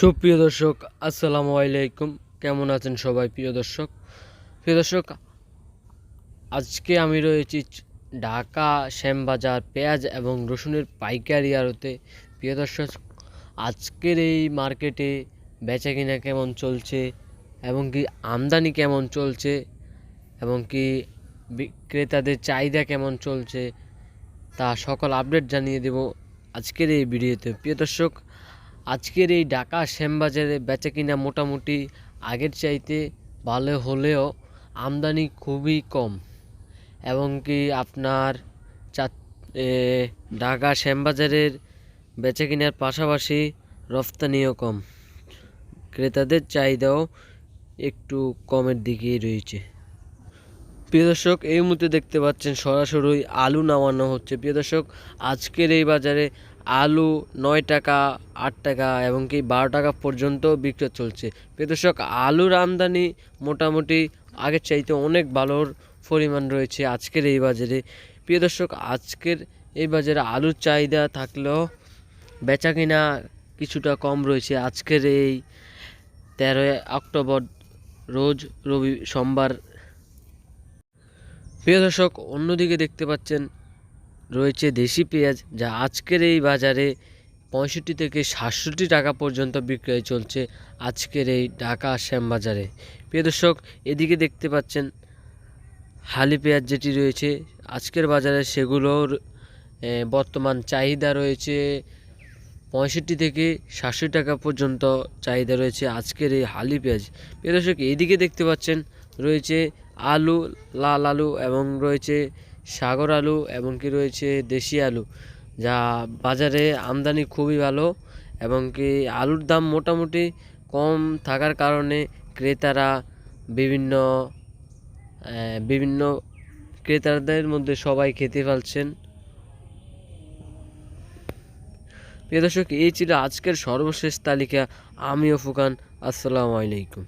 সুপ্রিয় দর্শক, আসসালামু আলাইকুম। কেমন আছেন সবাই প্রিয় দর্শক? প্রিয় দর্শক, আজকে আমি রয়েছি ঢাকা শ্যামবাজার পেঁয়াজ এবং রসুনের পাইকারি আড়তে। প্রিয় দর্শক, আজকের এই মার্কেটে বেচা কিনা কেমন চলছে এবং কি আমদানি কেমন চলছে এবং কি বিক্রেতাদের চাহিদা কেমন চলছে তা সকল আপডেট জানিয়ে দেব আজকের এই ভিডিওতে। প্রিয় দর্শক আজকের এই ঢাকা শ্যামবাজারে বেচা কিনা মোটামুটি আগের চাইতে ভালো হলেও আমদানি খুবই কম। এবং কি আপনার চা ঢাকা শ্যামবাজারের বেচা কিনার পাশাপাশি রফতানিও কম। ক্রেতাদের চাহিদাও একটু কমের দিকেই রয়েছে। প্রিয় দর্শক, এই মুহূর্তে দেখতে পাচ্ছেন সরাসরি আলু নামানো হচ্ছে। প্রিয় দর্শক, আজকের এই বাজারে আলু নয় টাকা, আট টাকা এবং কি বারো টাকা পর্যন্ত বিক্রি চলছে। প্রিয় দর্শক, আলুর আমদানি মোটামুটি আগের চাইতে অনেক ভালোর পরিমাণ রয়েছে আজকের এই বাজারে। প্রিয় দর্শক, আজকের এই বাজারে আলুর চাহিদা থাকলেও বেচা কিনা কিছুটা কম রয়েছে। আজকের এই তেরোই অক্টোবর, রোজ রবি, সোমবার। প্রিয় দর্শক, অন্যদিকে দেখতে পাচ্ছেন রয়েছে দেশি পেঁয়াজ, যা আজকের এই বাজারে পঁয়ষট্টি থেকে সাতষট্টি টাকা পর্যন্ত বিক্রয় চলছে আজকের এই ঢাকা শ্যামবাজারে। প্রিয় দর্শক, এদিকে দেখতে পাচ্ছেন হালি পেঁয়াজ যেটি রয়েছে, আজকের বাজারে সেগুলোর বর্তমান চাহিদা রয়েছে পঁয়ষট্টি থেকে সাতষট্টি টাকা পর্যন্ত চাহিদা রয়েছে আজকের এই হালি পেঁয়াজ। প্রিয় দর্শক এইদিকে দেখতে পাচ্ছেন রয়েছে আলু, লাল আলু এবং রয়েছে সাগর আলু এবং কি রয়েছে দেশি আলু, যা বাজারে আমদানি খুবই ভালো এবং কি আলুর দাম মোটামুটি কম থাকার কারণে ক্রেতারা বিভিন্ন বিভিন্ন ক্রেতাদের মধ্যে সবাই খেতে পারছেন। প্রিয় দর্শক, এই ছিল আজকের সর্বশেষ তালিকা। আমিও ফুকান, আসসালামু আলাইকুম।